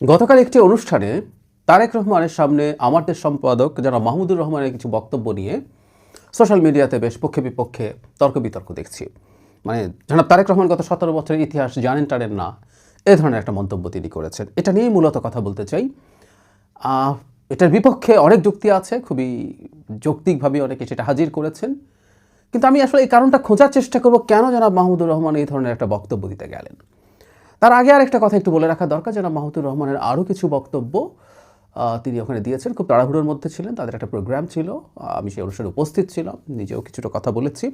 গতকাল একটি অনুষ্ঠানে তারেক রহমানের সামনে আমার দেশ সম্পাদক যারা মাহমুদুর রহমানের কিছু বক্তব্য নিয়ে সোশ্যাল মিডিয়াতে বেশ পক্ষে বিপক্ষে তর্ক বিতর্ক দেখছি। মানে জনাব তারেক রহমান গত সতেরো বছরের ইতিহাস জানেন টানেন না, এ ধরনের একটা মন্তব্য তিনি করেছেন। এটা নিয়েই মূলত কথা বলতে চাই। এটার বিপক্ষে অনেক যুক্তি আছে, খুবই যৌক্তিকভাবে অনেকে সেটা হাজির করেছেন। কিন্তু আমি আসলে এই কারণটা খোঁজার চেষ্টা করব কেন জনাব মাহমুদুর রহমান এই ধরনের একটা বক্তব্য দিতে গেলেন। তার আগে আর একটা কথা একটু বলে রাখা দরকার জনাব মাহমুদুর রহমানের আরও কিছু বক্তব্য তিনি ওখানে দিয়েছেন। খুব তাড়াহুড়োর মধ্যে ছিলেন তাদের একটা প্রোগ্রাম ছিল আমি সেই অনুষ্ঠানে উপস্থিত ছিলাম নিজেও কিছুটা কথা বলেছি।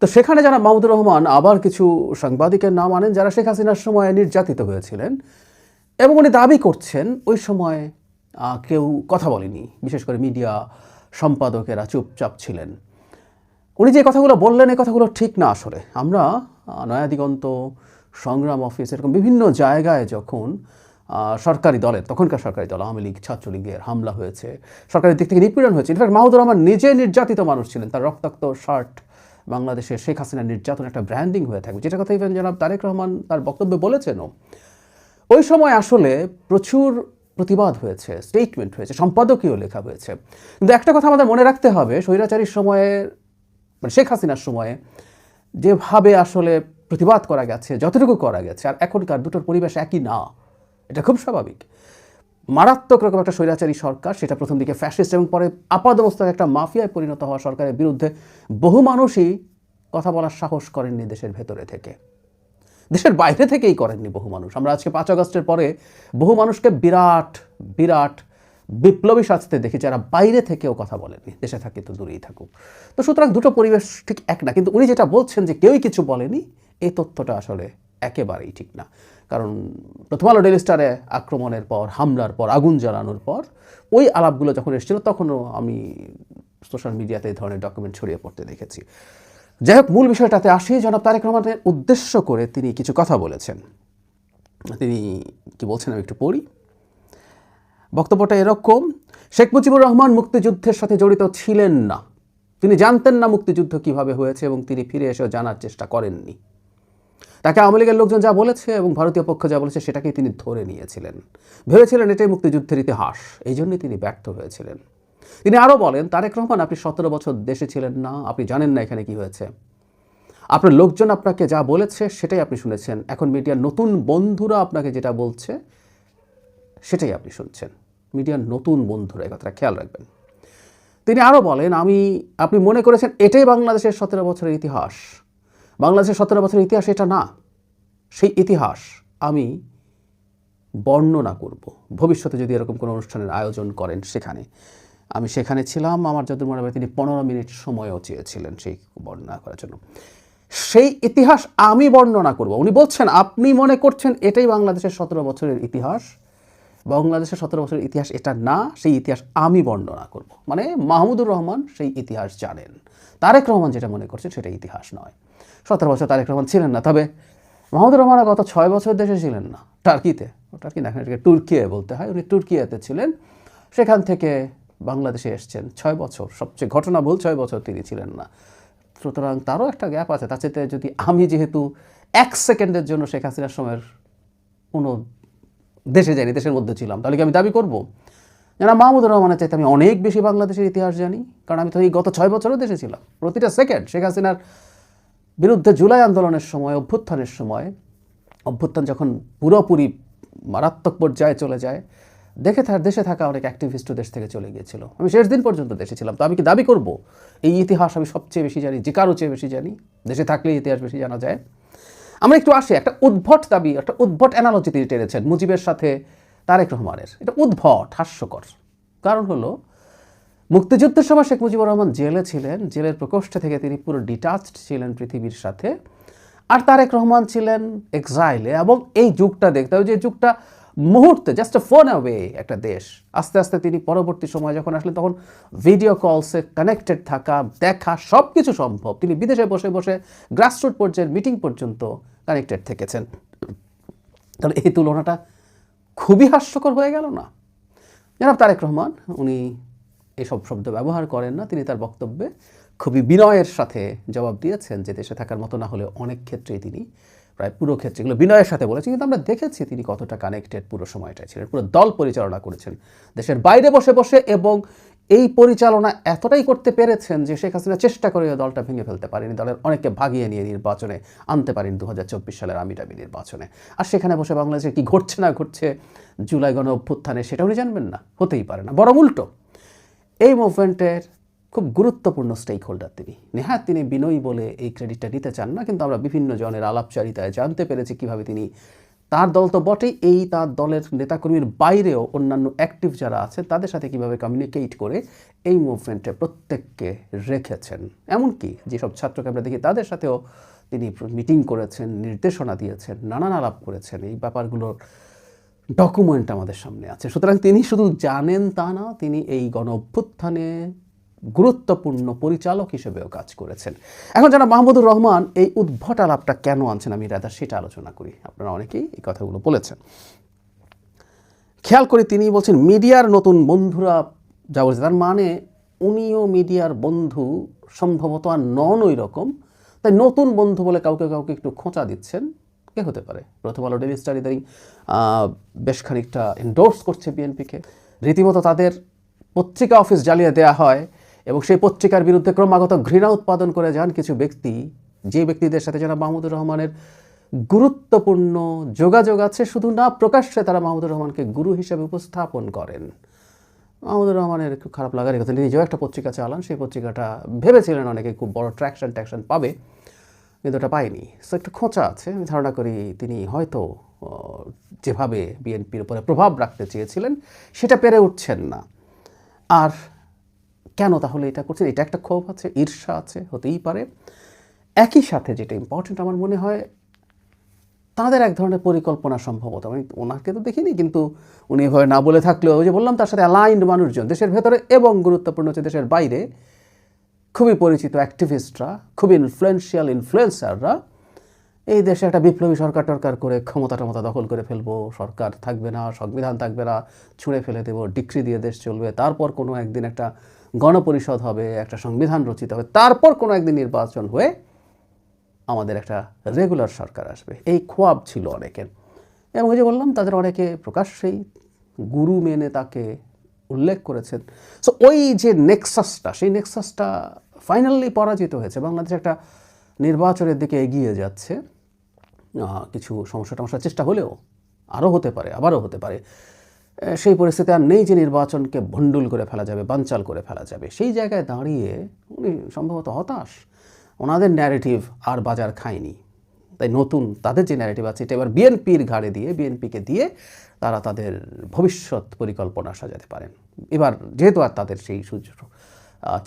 তো সেখানে যারা মাহমুদুর রহমান আবার কিছু সাংবাদিকের নাম আনেন যারা শেখ হাসিনার সময় নির্যাতিত হয়েছিলেন এবং উনি দাবি করছেন ওই সময় কেউ কথা বলেনি বিশেষ করে মিডিয়া সম্পাদকেরা চুপচাপ ছিলেন। উনি যে কথাগুলো বললেন এই কথাগুলো ঠিক না আসলে। আমরা আহ, নয়াদিগন্ত সংগ্রাম অফিস, এরকম বিভিন্ন জায়গায় যখন সরকারি দলের, তখনকার সরকারি দল, আওয়ামী লীগ, ছাত্রলীগের হামলা হয়েছে, সরকারের দিক থেকে নিপীড়ন হয়েছে। ইনফ্যাক্ট মাহমুদুর রহমান নিজে নির্যাতিত মানুষ ছিলেন। তার রক্তাক্ত শার্ট বাংলাদেশের শেখ হাসিনার নির্যাতন একটা ব্র্যান্ডিং হয়ে থাকবে। যেটা কথা ইভেন জনাব তারেক রহমান তার বক্তব্যে বলেছেনও। ওই সময় আসলে প্রচুর প্রতিবাদ হয়েছে স্টেটমেন্ট হয়েছে, সম্পাদকীয় লেখা হয়েছে। কিন্তু একটা কথা আমাদের মনে রাখতে হবে, স্বৈরাচারীর সময়ে মানে শেখ হাসিনার সময়ে, যেভাবে আসলে প্রতিবাদ করা গেছে, যতটুকু করা গেছে, আর এখনকার দুটোর পরিবেশ একই না। এটা খুব স্বাভাবিক। মারাত্মক রকম একটা স্বৈরাচারী সরকার, সেটা প্রথম দিকে ফ্যাসিস্ট এবং পরে আপাদ অবস্থায় একটা মাফিয়ায় পরিণত হওয়া সরকারের বিরুদ্ধে বহু মানুষই কথা বলার সাহস করেননি দেশের ভেতরে থেকে। দেশের বাইরে থেকেই করেননি বহু মানুষ। আমরা আজকে পাঁচ আগস্টের পরে বহু মানুষকে বিরাট বিরাট বিপ্লবী সাজতে দেখি যারা বাইরে থেকেও কথা বলেনি দেশে থাকে তো দূরেই থাকুক। তো সুতরাং দুটো পরিবেশ ঠিক এক না, কিন্তু উনি যেটা বলছেন যে কেউই কিছু বলেনি এই তথ্যটা আসলে একেবারেই ঠিক না। কারণ প্রথম আলো ডেলি স্টারে আক্রমণের পর, হামলার পর, আগুন জ্বালানোর পর, ওই আলাপগুলো যখন এসেছিল, তখনও আমি সোশ্যাল মিডিয়াতে এই ধরনের ডকুমেন্ট ছড়িয়ে পড়তে দেখেছি। যাই হোক, মূল বিষয়টাতে আসি। জনাব তারেক রহমানের উদ্দেশ্য করে তিনি কিছু কথা বলেছেন। তিনি কি বলছেন আমি একটু পড়ি। বক্তব্যটা এরকম, শেখ মুজিবুর রহমান মুক্তিযুদ্ধের সাথে জড়িত ছিলেন না। তিনি জানতেন না মুক্তিযুদ্ধ কীভাবে হয়েছে এবং তিনি ফিরে এসেও জানার চেষ্টা করেননি। তাকে আওয়ামী লীগের লোকজন যা বলেছে এবং ভারতীয় পক্ষ যা বলেছে সেটাকেই তিনি ধরে নিয়েছিলেন। ভেবেছিলেন এটাই মুক্তিযুদ্ধের ইতিহাস। এই জন্যই তিনি ব্যর্থ হয়েছিলেন। তিনি আরও বলেন, তারেক রহমান, আপনি সতেরো বছর দেশে ছিলেন না, আপনি জানেন না এখানে কি হয়েছে। আপনার লোকজন আপনাকে যা বলেছে সেটাই আপনি শুনেছেন। এখন মিডিয়ার নতুন বন্ধুরা আপনাকে যেটা বলছে সেটাই আপনি শুনছেন। মিডিয়ার নতুন বন্ধুরা, এই কথাটা খেয়াল রাখবেন। তিনি আরও বলেন, আমি, আপনি মনে করেছেন এটাই বাংলাদেশের সতেরো বছরের ইতিহাস। বাংলাদেশের সতেরো বছরের ইতিহাস এটা না। সেই ইতিহাস আমি বর্ণনা করব। ভবিষ্যতে যদি এরকম কোনো অনুষ্ঠানের আয়োজন করেন সেখানে। আমি সেখানে ছিলাম, আমার যত মনে হয় তিনি পনেরো মিনিট সময়ও চেয়েছিলেন সেই বর্ণনা করার জন্য। সেই ইতিহাস আমি বর্ণনা করব। উনি বলছেন, আপনি মনে করছেন এটাই বাংলাদেশের সতেরো বছরের ইতিহাস? বাংলাদেশের সতেরো বছরের ইতিহাস এটা না, সেই ইতিহাস আমি বর্ণনা করব। মানে মাহমুদুর রহমান সেই ইতিহাস জানেন। তারেক রহমান যেটা মনে করছেন সেটা ইতিহাস নয়। সতেরো বছর তারেক রহমান ছিলেন না, তবে মাহমুদুর রহমান গত ছয় বছর দেশে ছিলেন না, টার্কিতে। টার্কি না এখানে তুর্কিয়ে বলতে হয়। উনি তুর্কিয়াতে ছিলেন। সেখান থেকে বাংলাদেশে এসছেন ছয় বছর। সবচেয়ে ঘটনাবহুল ছয় বছর তিনি ছিলেন না। সুতরাং তারও একটা গ্যাপ আছে। তার চাইতে যদি আমি যেহেতু এক সেকেন্ডের জন্য শেখ হাসিনার সময়ের কোনো দেশে যাইনি, দেশের মধ্যে ছিলাম, তাহলে কি আমি দাবি করব? জানা মাহমুদুর রহমানের চাইতে আমি অনেক বেশি বাংলাদেশের ইতিহাস জানি, কারণ আমি তো এই গত ছয় বছরও দেশে ছিলাম। প্রতিটা সেকেন্ড শেখ হাসিনার বিরুদ্ধে জুলাই আন্দোলনের সময়, অভ্যুত্থানের সময়, অভ্যুত্থান যখন পুরোপুরি মারাত্মক পর্যায়ে চলে যায়, দেখে থার দেশে থাকা অনেক অ্যাক্টিভিস্টও দেশ থেকে চলে গিয়েছিল। আমি শেষ দিন পর্যন্ত দেশে ছিলাম। তো আমি কি দাবি করব? এই ইতিহাস আমি সবচেয়ে বেশি জানি, যে কারও চেয়ে বেশি জানি। দেশে থাকলে ইতিহাস বেশি জানা যায়। আমরা একটু আসি, একটা উদ্ভট দাবি, একটা উদ্ভট অ্যানালজি তিনি টেনেছেন। মুজিবের সাথে তারেক রহমানের। এটা উদ্ভট, হাস্যকর। কারণ হলো, মুক্তিযুদ্ধের সময় শেখ মুজিবুর রহমান জেলে ছিলেন, জেলের প্রকোষ্ঠে থেকে তিনি পুরো ডিটাচড ছিলেন পৃথিবীর সাথে। আর তারেক রহমান ছিলেন এক্সাইলে এবং এই যুগটা দেখতে হবে যে যুগটা মুহূর্তে জাস্ট ফোন অ্যাওয়ে একটা দেশ। আস্তে আস্তে তিনি পরবর্তী সময় যখন আসলেন, তখন ভিডিও কলসে কানেক্টেড থাকা, দেখা সব কিছু সম্ভব। তিনি বিদেশে বসে বসে গ্রাসরুট পর্যায়ের মিটিং পর্যন্ত কানেক্টেড থেকেছেন। তাহলে এই তুলনাটা খুবই হাস্যকর হয়ে গেল না? জনাব তারেক রহমান, উনি এসব শব্দ ব্যবহার করেন না, তিনি তার বক্তব্যে খুবই বিনয়ের সাথে জবাব দিয়েছেন যে দেশে থাকার মতো না হলে অনেক ক্ষেত্রেই তিনি প্রায় পুরো ক্ষেত্রে এগুলো বিনয়ের সাথে বলেছেন। কিন্তু আমরা দেখেছি তিনি কতটা কানেক্টেড পুরো সময়টায় ছিলেন, পুরো দল পরিচালনা করেছেন। দেশের বাইরে বসে বসে এবং এই পরিচালনা এতটাই করতে পেরেছেন যে শেখ হাসিনা চেষ্টা করে দলটা ভেঙে ফেলতে পারেনি। দলের অনেককে ভাগিয়ে নিয়ে নির্বাচনে আনতে পারেন দু হাজার চব্বিশ সালের আমিটামি নির্বাচনে। আর সেখানে বসে বাংলাদেশে কি ঘটছে না ঘটছে জুলাই গণ অভ্যুত্থানে সেটা উনি জানবেন না, হতেই পারে না। বরং উল্টো, এই মুভমেন্টের খুব গুরুত্বপূর্ণ স্টেক হোল্ডার তিনি। নেহাত তিনি বিনয়ী বলে এই ক্রেডিটটা নিতে চান না, কিন্তু আমরা বিভিন্ন জনের আলাপচারিতায় জানতে পেরেছি কীভাবে তিনি তার দল তো বটেই, এই তার দলের নেতাকর্মীর বাইরেও অন্যান্য অ্যাক্টিভ যারা আছে, তাদের সাথে কীভাবে কমিউনিকেট করে এই মুভমেন্টে প্রত্যেককে রেখেছেন। এমনকি যেসব ছাত্রকে আমরা দেখি, তাদের সাথেও তিনি মিটিং করেছেন, নির্দেশনা দিয়েছেন নানান আলাপ করেছেন। এই ব্যাপারগুলোর ডকুমেন্ট আমাদের সামনে আছে। সুতরাং তিনি শুধু জানেন তা না, তিনি এই গণ অভ্যুত্থানে গুরুত্বপূর্ণ পরিচালক হিসেবেও কাজ করেছেন। এখন যারা মাহমুদুর রহমান এই উদ্ভট আলাপটা কেন আনছেন আমি রাদা সেটা আলোচনা করি। আপনারা অনেকেই এই কথাগুলো বলেছেন। খেয়াল করে তিনি বলছেন, মিডিয়ার নতুন বন্ধুরা যা বলছে, তার মানে উনিও মিডিয়ার বন্ধু, সম্ভবত আর নন ওই রকম। তাই নতুন বন্ধু বলে কাউকে কাউকে একটু খোঁচা দিচ্ছেন, কে হতে পারে? প্রথম আলো ডেলি স্টার ইদানিং বেশ খানিকটা এন্ডোর্স করছে বিএনপিকে। রীতিমতো তাদের পত্রিকা অফিস জ্বালিয়ে দেওয়া হয়। এবং সেই পত্রিকার বিরুদ্ধে ক্রমাগত ঘৃণা উৎপাদন করে যান কিছু ব্যক্তি। যে ব্যক্তিদের সাথে যারা মাহমুদুর রহমানের গুরুত্বপূর্ণ যোগাযোগ আছে, শুধু না, প্রকাশ্যে তারা মাহমুদুর রহমানকে গুরু হিসেবে উপস্থাপন করেন। মাহমুদুর রহমানের খুব খারাপ লাগার কথা নিজেও একটা পত্রিকা চালান, সেই পত্রিকাটা ভেবেছিলেন অনেকে খুব বড় ট্র্যাকশন ট্যাকশন পাবে, কিন্তু ওটা পায়নি। সো একটু খোঁচা আছে, আমি ধারণা করি তিনি হয়তো যেভাবে বিএনপির উপরে প্রভাব রাখতে চেয়েছিলেন, সেটা পেরে উঠছেন না। আর কেন তাহলে এটা করছেন? এটা একটা ক্ষোভ আছে, ঈর্ষা আছে, হতেই পারে। একই সাথে যেটা ইম্পর্টেন্ট আমার মনে হয়, তাদের এক ধরনের পরিকল্পনা সম্ভবত। আমি ওনাকে তো দেখিনি, কিন্তু উনি এভাবে না বলে থাকলেও যে বললাম, তার সাথে অ্যালাইন্ড মানুষজন, দেশের ভেতরে এবং গুরুত্বপূর্ণ হচ্ছে দেশের বাইরে, খুবই পরিচিত অ্যাক্টিভিস্টরা খুবই ইনফ্লুয়েন্সিয়াল ইনফ্লুয়েন্সাররা এই দেশে একটা বিপ্লবী সরকার টরকার করে ক্ষমতা টমতা দখল করে ফেলব, সরকার থাকবে না, সংবিধান থাকবে না, ছুঁড়ে ফেলে দেবো, ডিক্রি দিয়ে দেশ চলবে, তারপর কোনো একদিন একটা গণপরিষদ হবে, একটা সংবিধান রচিত হবে, তারপর কোনো একদিন নির্বাচন হয়ে আমাদের একটা রেগুলার সরকার আসবে। এই খোয়াব ছিল অনেকের। এবং ওই যে বললাম, তাদের অনেকে প্রকাশ্যেই গুরু মেনে তাকে উল্লেখ করেছেন। সো ওই যে নেক্সাসটা সেই নেক্সাসটা ফাইনালি পরাজিত হয়েছে। বাংলাদেশ একটা নির্বাচনের দিকে এগিয়ে যাচ্ছে। কিছু সমস্যা টমস্যার চেষ্টা হলেও আরও হতে পারে, আবারও হতে পারে। সেই পরিস্থিতি আর নেই যে নির্বাচনকে ভণ্ডুল করে ফেলা যাবে, বানচাল করে ফেলা যাবে। সেই জায়গায় দাঁড়িয়ে উনি সম্ভবত হতাশ। ওনাদের ন্যারেটিভ আর বাজার খায়নি। তাই নতুন তাদের যে ন্যারেটিভ আছে, এটা এবার বিএনপির ঘাড়ে দিয়ে, বিএনপিকে দিয়ে তারা তাদের ভবিষ্যৎ পরিকল্পনা সাজাতে পারেন। এবার যেহেতু আর তাদের সেই সুযোগ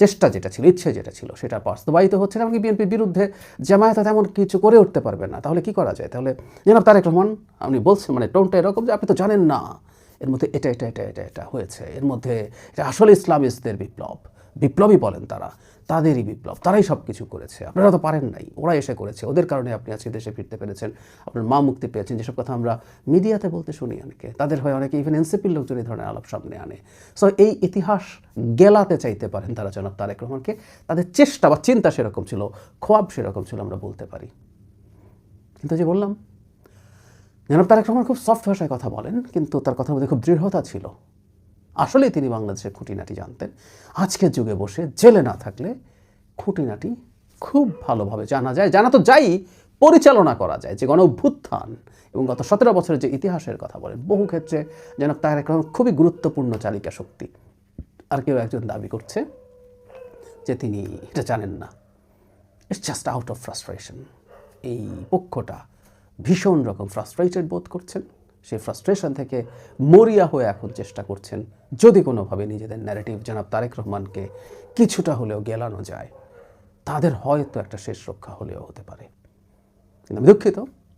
চেষ্টা যেটা ছিল, ইচ্ছে যেটা ছিল, সেটা বাস্তবায়িত হচ্ছে না, এমনকি বিএনপির বিরুদ্ধে জামায়াত তেমন কিছু করে উঠতে পারবে না। তাহলে কি করা যায়? তাহলে জনাব তারেক রহমান, আপনি বলছেন মানে টোনটা এরকম যে আপনি তো জানেন না। এর মধ্যে এটা এটা এটা এটা এটা হয়েছে। এর মধ্যে এটা আসলে ইসলামিস্টদের বিপ্লব। বিপ্লবী বলেন তারা। তাদেরই বিপ্লব। তারাই সব কিছু করেছে। আপনারা তো পারেন নাই। ওরা এসে করেছে। ওদের কারণে আপনি আজকে দেশে ফিরতে পেরেছেন। আপনার মা মুক্তি পেয়েছেন। যেসব কথা আমরা মিডিয়াতে বলতে শুনি অনেকে। তাদের হয় অনেকে ইভেন এনসিপির লোকজন এই ধরনের আলাপ সামনে আনে। সো এই ইতিহাস গেলাতে চাইতে পারেন তারা জনাব তারেক রহমানকে। তাদের চেষ্টা বা চিন্তা সেরকম ছিল। খোয়াব সেরকম ছিল আমরা বলতে পারি। কিন্তু যে বললাম জনাব তারেক রহমান খুব সফট ভাষায় কথা বলেন, কিন্তু তার কথার মধ্যে খুব দৃঢ়তা ছিল। আসলেই তিনি বাংলাদেশের খুঁটিনাটি জানতেন। আজকের যুগে বসে জেলে না থাকলে খুঁটিনাটি খুব ভালোভাবে জানা যায়। জানা তো যাই, পরিচালনা করা যায়, যে গণ অভ্যুত্থান এবং গত সতেরো বছরের যে ইতিহাসের কথা বলেন, বহু ক্ষেত্রে যেন তারেক রহমান খুবই গুরুত্বপূর্ণ চালিকা শক্তি। আর কেউ একজন দাবি করছে যে তিনি এটা জানেন না। It's just out of frustration এই পক্ষটা ভীষণ রকম ফ্রাস্ট্রেটেড বোধ করছেন। সেই ফ্রাস্ট্রেশন থেকে মরিয়া হয়ে এখন চেষ্টা করছেন। যদি কোনোভাবে নিজেদের ন্যারেটিভ জনাব তারেক রহমানকে কিছুটা হলেও গেলানো যায়, তাদের হয়তো একটা শেষ রক্ষা হলেও হতে পারে। কিন্তু আমি দুঃখিত,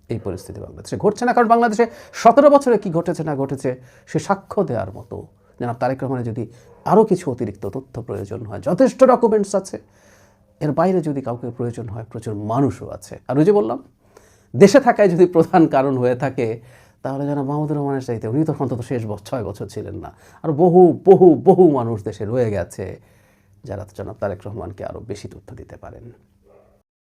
এই পরিস্থিতি বাংলাদেশে ঘটছে না। কারণ বাংলাদেশে সতেরো বছরে কি ঘটেছে না ঘটেছে, সে সাক্ষ্য দেওয়ার মতো। জনাব তারেক রহমানের যদি আরও কিছু অতিরিক্ত তথ্য প্রয়োজন হয়, যথেষ্ট ডকুমেন্টস আছে। এর বাইরে যদি কাউকে প্রয়োজন হয়, প্রচুর মানুষও আছে। আর ওই যে বললাম দেশে থাকায় যদি প্রধান কারণ হয়ে থাকে, তাহলে যেন মাহমুদুর রহমানের চাইতে, উনি তো অন্তত শেষ বছর, ছয় বছর ছিলেন না। আর বহু বহু বহু মানুষ দেশে রয়ে গেছে, যারা জনাব তারেক রহমানকে আরও বেশি তথ্য দিতে পারেন।